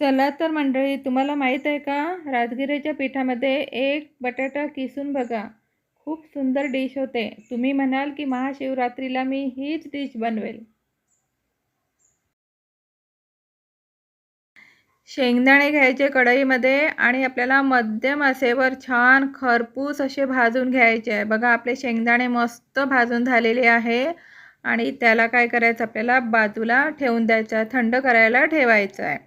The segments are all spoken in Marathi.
चला तर मंडळी तुम्हाला माहीत आहे का? राजगिऱ्याच्या पिठामध्ये एक बटाटा किसून बघा. खूप सुंदर डिश होते. तुम्ही म्हणाल की महाशिवरात्रीला मी हीच डिश बनवेल. शेंगदाणे घ्यायचे कढईमध्ये आणि आपल्याला मध्यम आसेवर छान खरपूस असे भाजून घ्यायचे आहे. बघा आपले शेंगदाणे मस्त भाजून झालेले आहे. आणि त्याला काय करायचं? आपल्याला बाजूला ठेवून द्यायचं आहे. थंड करायला ठेवायचं आहे.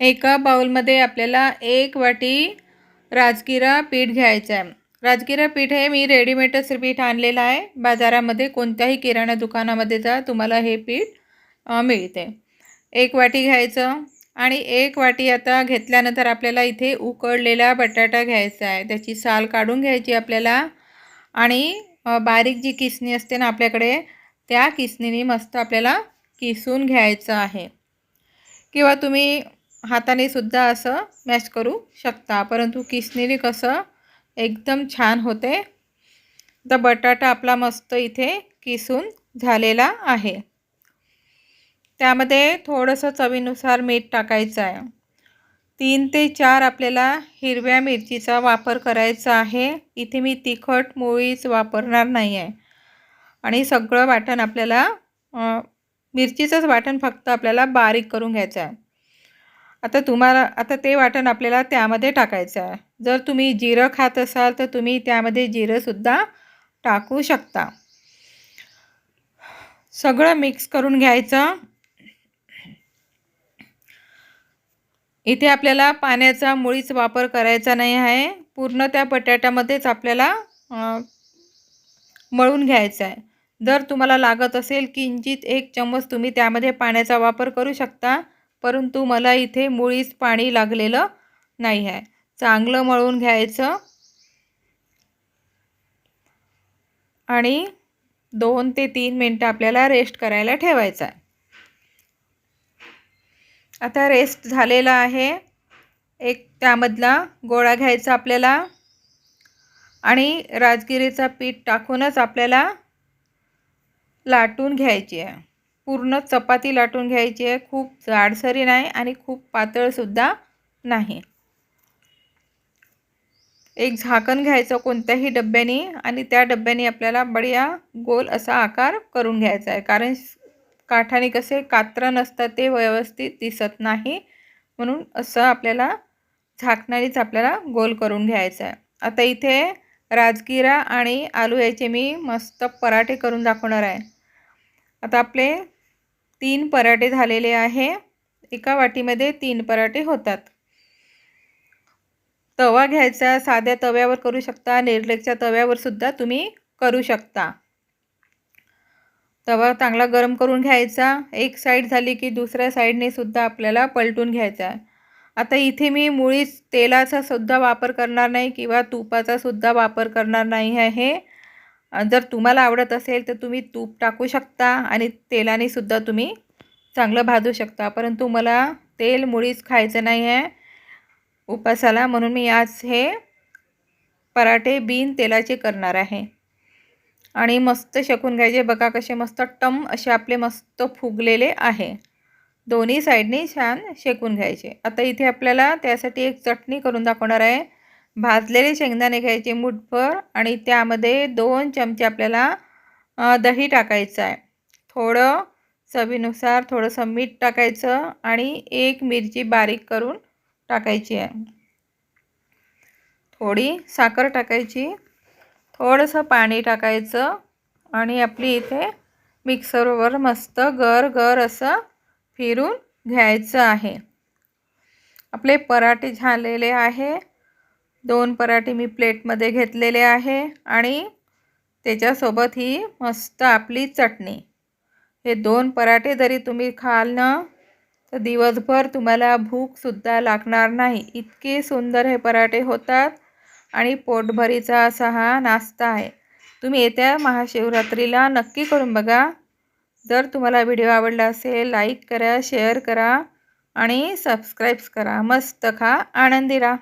एका बाउलमध्ये आपल्याला एक वाटी राजगिरा पीठ घ्यायचं आहे. राजगिरा पीठ हे मी रेडीमेडच पीठ आणलेलं आहे. बाजारामध्ये कोणत्याही किराणा दुकानामध्ये जा तुम्हाला हे पीठ मिळते. एक वाटी घ्यायचं आणि एक वाटी आता घेतल्यानंतर आपल्याला इथे उकळलेला बटाटा घ्यायचा आहे. त्याची साल काढून घ्यायची आपल्याला आणि बारीक जी किसणी असते ना आपल्याकडे त्या किसणीने मस्त आपल्याला किसून घ्यायचं आहे. किंवा तुम्ही हाताने सुद्धा असं मॅश करू शकता. परंतु किसनेरी कसं एकदम छान होते. तर बटाटा आपला मस्त इथे किसून झालेला आहे. त्यामध्ये थोडंसं चवीनुसार मीठ टाकायचं आहे. तीन ते चार आपल्याला हिरव्या मिरचीचा वापर करायचा आहे. इथे मी तिखट मुळीच वापरणार नाही आहे आणि सगळं वाटण आपल्याला मिरचीचंच वाटण फक्त आपल्याला बारीक करून घ्यायचं आहे. आता तुम्हाला आता ते वाटण आपल्याला त्यामध्ये टाकायचं आहे. जर तुम्ही जिरं खात असाल तर तुम्ही त्यामध्ये जिरंसुद्धा टाकू शकता. सगळं मिक्स करून घ्यायचं. इथे आपल्याला पाण्याचा मुळीच वापर करायचा नाही आहे. पूर्ण त्या बटाट्यामध्येच आपल्याला मळून घ्यायचं आहे. जर तुम्हाला लागत असेल किंचित एक चम्मच तुम्ही त्यामध्ये पाण्याचा वापर करू शकता. परंतु मला इथे मुळीच पाणी लागलेलं नाही आहे चांगलं मळून घ्यायचं. आणि दोन ते तीन मिनटं आपल्याला रेस्ट करायला ठेवायचं आहे. आता रेस्ट झालेला आहे. एक त्यामधला गोळा घ्यायचा आपल्याला. आणि राजगिरीचा पीठ टाकूनच आपल्याला लाटून घ्यायची आहे. पूर्ण चपाती लाटून घ्यायची आहे. खूप जाडसरी नाही आणि खूप पातळसुद्धा नाही. एक झाकण घ्यायचं कोणत्याही डब्याने आणि त्या डब्याने आपल्याला बढिया गोल असा आकार करून घ्यायचा आहे. कारण काठाने कसे कात्र नसतं ते व्यवस्थित दिसत नाही. म्हणून असं आपल्याला झाकणारीच आपल्याला गोल करून घ्यायचं आहे. आता इथे राजगिरा आणि आलू याचे मी मस्त पराठे करून दाखवणार आहे. आता आपले तीन पराठे झालेले आहे. एका वाटीमध्ये तीन पराठे होतात. तवा घ्यायचा साध्या तव्यावर करू शकता निर्लेकच्या तव्यावर सुद्धा तुम्ही करू शकता. तवा चांगला गरम करून घ्यायचा. एक साईड झाली की दुसऱ्या साईडने सुद्धा आपल्याला पलटून घ्यायचा. आता इथे मी मुळीच तेलाचा सुद्धा वापर करणार नाही किंवा तुपाचा सुद्धा वापर करणार नाही आहे. जर तुम्हाला आवडत असेल तर तुम्ही तूप टाकू शकता आणि तेलाने सुद्धा तुम्ही चांगलं भाजू शकता. परंतु मला तेल मुळीच खायचं नाही आहे. उपासाला म्हणून मी आज हे पराठे बिन तेलाचे करणार आहे. आणि मस्त शेकून घ्यायचे. बघा कसे मस्त टम असे आपले मस्त फुगलेले आहे. दोन्ही साईडने छान शेकून घ्यायचे. आता इथे आपल्याला त्यासाठी एक चटणी करून दाखवणार आहे. भाजलेले शेंगदाणे घ्यायचे मुठभर आणि त्यामध्ये दोन चमचे आपल्याला दही टाकायचं आहे. थोडं चवीनुसार थोडंसं मीठ टाकायचं आणि एक मिरची बारीक करून टाकायची आहे. थोडी साखर टाकायची थोडंसं पाणी टाकायचं आणि आपली इथे मिक्सरवर मस्त गर गर असं फिरून घ्यायचं आहे. आपले पराठे झालेले आहे. दोन पराठे मी प्लेटमध्ये घेतलेले आहे आणि त्याच्यासोबत ही मस्त आपली चटणी. हे दोन पराठे जरी तुम्ही खाल ना तर दिवसभर तुम्हाला भूकसुद्धा लागणार नाही. इतके सुंदर हे पराठे होतात आणि पोटभरीचा असा हा नाश्ता आहे. तुम्ही येत्या महाशिवरात्रीला नक्की करून बघा. जर तुम्हाला व्हिडिओ आवडला असेल लाईक करा शेअर करा आणि सबस्क्राईब्स करा. मस्त खा आनंदी राहा.